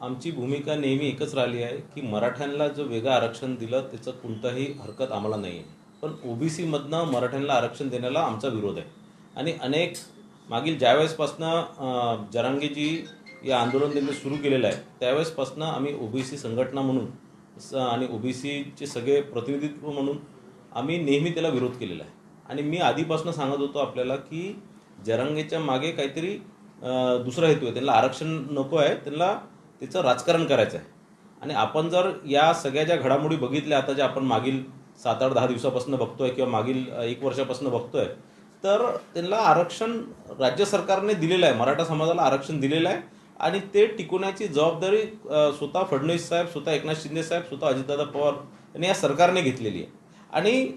आमची भूमिका नेहमी एकच राहिली आहे की मराठ्यांना जो वेगळं आरक्षण दिलं त्याचं कोणताही हरकत आम्हाला नाही आहे पण ओबीसीमधनं मराठ्यांना आरक्षण देण्याला आमचा विरोध आहे. आणि अनेक मागील ज्यावेळेसपासनं अं, जरांगेजी या आंदोलन त्यांनी सुरू केलेलं आहे त्यावेळेसपासनं आम्ही ओबीसी संघटना म्हणून स आणि ओबीसीचे सगळे प्रतिनिधित्व म्हणून आम्ही नेहमी त्याला विरोध केलेला आहे. आणि मी आधीपासून सांगत होतो आपल्याला की जरांगेच्या मागे काहीतरी दुसरा हेतू आहे. त्यांना आरक्षण नको आहे त्यांना त्याचं राजकारण करायचं आहे आणि आपण जर या सगळ्या ज्या घडामोडी बघितल्या आता ज्या आपण मागील सात आठ दहा दिवसापासून बघतोय किंवा मागील एक वर्षापासून बघतोय तर त्यांना आरक्षण राज्य सरकारने दिलेलं आहे. मराठा समाजाला आरक्षण दिलेलं आहे. आणि ते टिकवण्याची जबाबदारी स्वतः फडणवीस साहेब स्वतः एकनाथ शिंदे साहेब स्वतः अजितदादा पवार यांनी या सरकारने घेतलेली आहे. आणि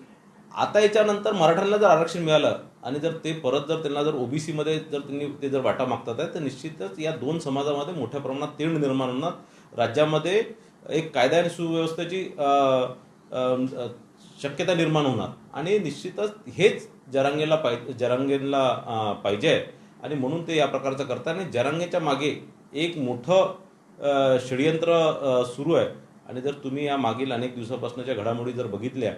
आता याच्यानंतर मराठ्यांना जर आरक्षण मिळालं आणि जर ते परत जर त्यांना जर ओबीसीमध्ये जर त्यांनी ते जर वाटा मागतात आहे तर निश्चितच या दोन समाजामध्ये मोठ्या प्रमाणात तेढ निर्माण होणार राज्यामध्ये एक कायदा आणि सुव्यवस्थेची शक्यता निर्माण होणार. आणि निश्चितच हेच जरांगेला पाहि जरांगेला पाहिजे. आहे आणि म्हणून ते या प्रकारचं करतात. आणि जरांगेच्या मागे एक मोठं षडयंत्र सुरू आहे. आणि जर तुम्ही या मागील अनेक दिवसापासूनच्या घडामोडी जर बघितल्या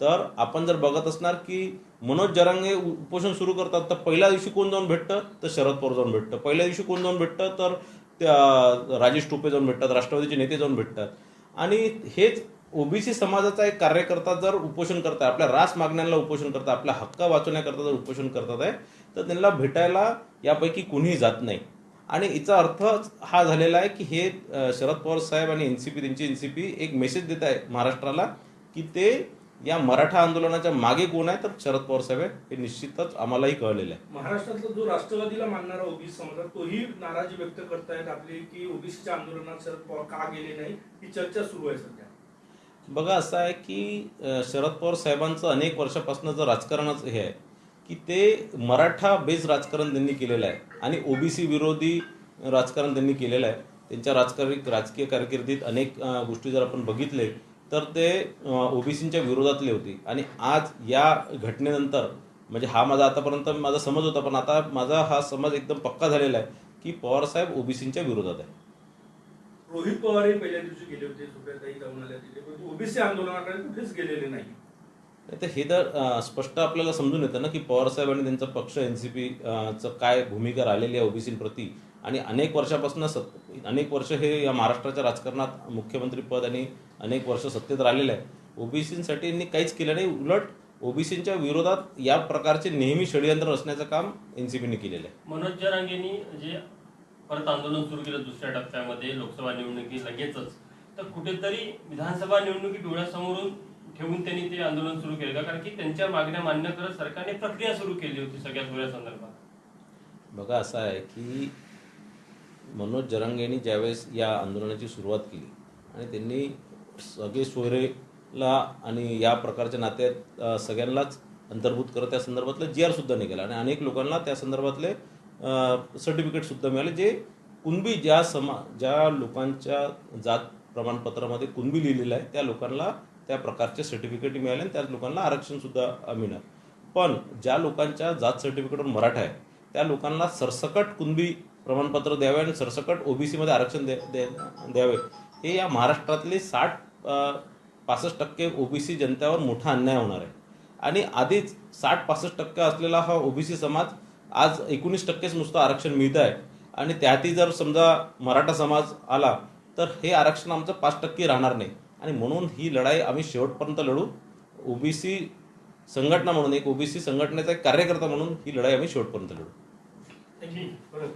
तर आपण जर बघत असणार की मनोज जरांगे उपोषण सुरू करतात तर पहिल्या दिवशी कोण जाऊन भेटतं? तर शरद पवार जाऊन भेटतं. पहिल्या दिवशी कोण जाऊन भेटतं? तर त्या राजेश टोपे जाऊन भेटतात राष्ट्रवादीचे नेते जाऊन भेटतात. आणि हेच ओबीसी समाजाचा एक कार्यकर्ता जर उपोषण करताय आपल्या रास मागण्यांना उपोषण करता आपल्या हक्क वाचवण्याकरता जर उपोषण करतात आहे तर त्यांना भेटायला यापैकी कुणीही जात नाही. आणि याचा अर्थ हा झालेला आहे की हे शरद पवार साहेब आणि एन सी पी त्यांची एन सी पी एक मेसेज देत आहे महाराष्ट्राला की ते या मराठा आंदोलनाच्या मागे कोण आहे? तर शरद पवार साहेब हे निश्चितच आम्हालाही कळलेलं आहे. महाराष्ट्रातला जो राष्ट्रवादीला मानणारा ओबीसी समाज आहे, तोही नाराजी व्यक्त करतायत आपली की ओबीसीच्या आंदोलनात शरद पवार का गेले नाही? ही चर्चा सुरू आहे सध्या. बघा असं आहे की शरद पवार साहेबांचं अनेक वर्षापासूनचं राजकारणच हे आहे की ते मराठा बेस राजकारण त्यांनी केलेलं आहे आणि ओबीसी विरोधी राजकारण त्यांनी केलेलं आहे. त्यांच्या राजकारी राजकीय कारकिर्दीत अनेक गोष्टी जर आपण बघितले तर ते ओबीसींच्या विरोधातले होते. आणि आज या घटनेनंतर म्हणजे हा माझा आतापर्यंत माझा समज होता पण आता माझा हा समज एकदम पक्का झालेला आहे की पवार साहेब ओबीसींच्या विरोधात आहे. रोहित पवार हे पहिल्या दिवशी गेले होते सुप्रियाताई तिथे पण ओबीसी आंदोलनाकडे कुठेच गेलेले नाही. तर हे तर स्पष्ट आपल्याला समजून येतं ना की पवार साहेब आणि त्यांचा पक्ष एन सी पी चं काय भूमिका राहिलेली आहे ओबीसींप्रती. आणि अनेक वर्षापासून सत अनेक वर्ष हे या महाराष्ट्राच्या राजकारणात मुख्यमंत्री पद आणि अनेक वर्ष सत्तेत राहिलेलं आहे. ओबीसींसाठी यांनी काहीच केलं नाही. उलट ओबीसींच्या विरोधात या प्रकारचे नेहमी षडयंत्र रचण्याचं काम एन सी पीने केलेलं आहे. मनोज जरांगेंनी जे परत आंदोलन सुरू केलं दुसऱ्या टप्प्यामध्ये लोकसभा निवडणुकी लगेचच तर कुठेतरी विधानसभा निवडणुकी डोळ्यासमोरून ठेवून त्यांनी ते आंदोलन सुरू केलं का? कारण की त्यांच्या मागण्या मान्य करत सरकारने प्रक्रिया सुरू केली होती सगळ्या संदर्भात. बघा असं आहे की मनोज जरांगेंनी ज्यावेळेस या आंदोलनाची सुरुवात केली आणि त्यांनी सगळे सोयरेला आणि या प्रकारच्या नात्यात सगळ्यांनाच अंतर्भूत करत त्या संदर्भातलं जी आर सुद्धा निघाला आणि अनेक लोकांना त्या संदर्भातले सर्टिफिकेटसुद्धा मिळाले जे कुणबी ज्या समा ज्या लोकांच्या जात प्रमाणपत्रामध्ये कुणबी लिहिलेलं आहे त्या लोकांना त्या प्रकारचे सर्टिफिकेट मिळाले आणि त्या लोकांना आरक्षणसुद्धा मिळणार पण ज्या लोकांच्या जात सर्टिफिकेटवर मराठा आहे त्या लोकांना सरसकट कुणबी प्रमाणपत्र द्यावे आणि सरसकट ओबीसीमध्ये आरक्षण दे दे- द्यावे. हे या महाराष्ट्रातले साठ पासष्ट टक्के ओबीसी जनतेवर मोठा अन्याय होणार आहे. आणि आधीच साठ पासष्ट टक्के असलेला हा ओबीसी समाज आज एकोणीस टक्केच नुसतं आरक्षण मिळत आहे. आणि त्यातही जर समजा मराठा समाज आला तर हे आरक्षण आमचं पाच टक्के राहणार नाही. आणि म्हणून ही लढाई आम्ही शेवटपर्यंत लढू. ओबीसी संघटना म्हणून एक ओबीसी संघटनेचा एक कार्यकर्ता म्हणून ही लढाई आम्ही शेवटपर्यंत लढू. थँक्यू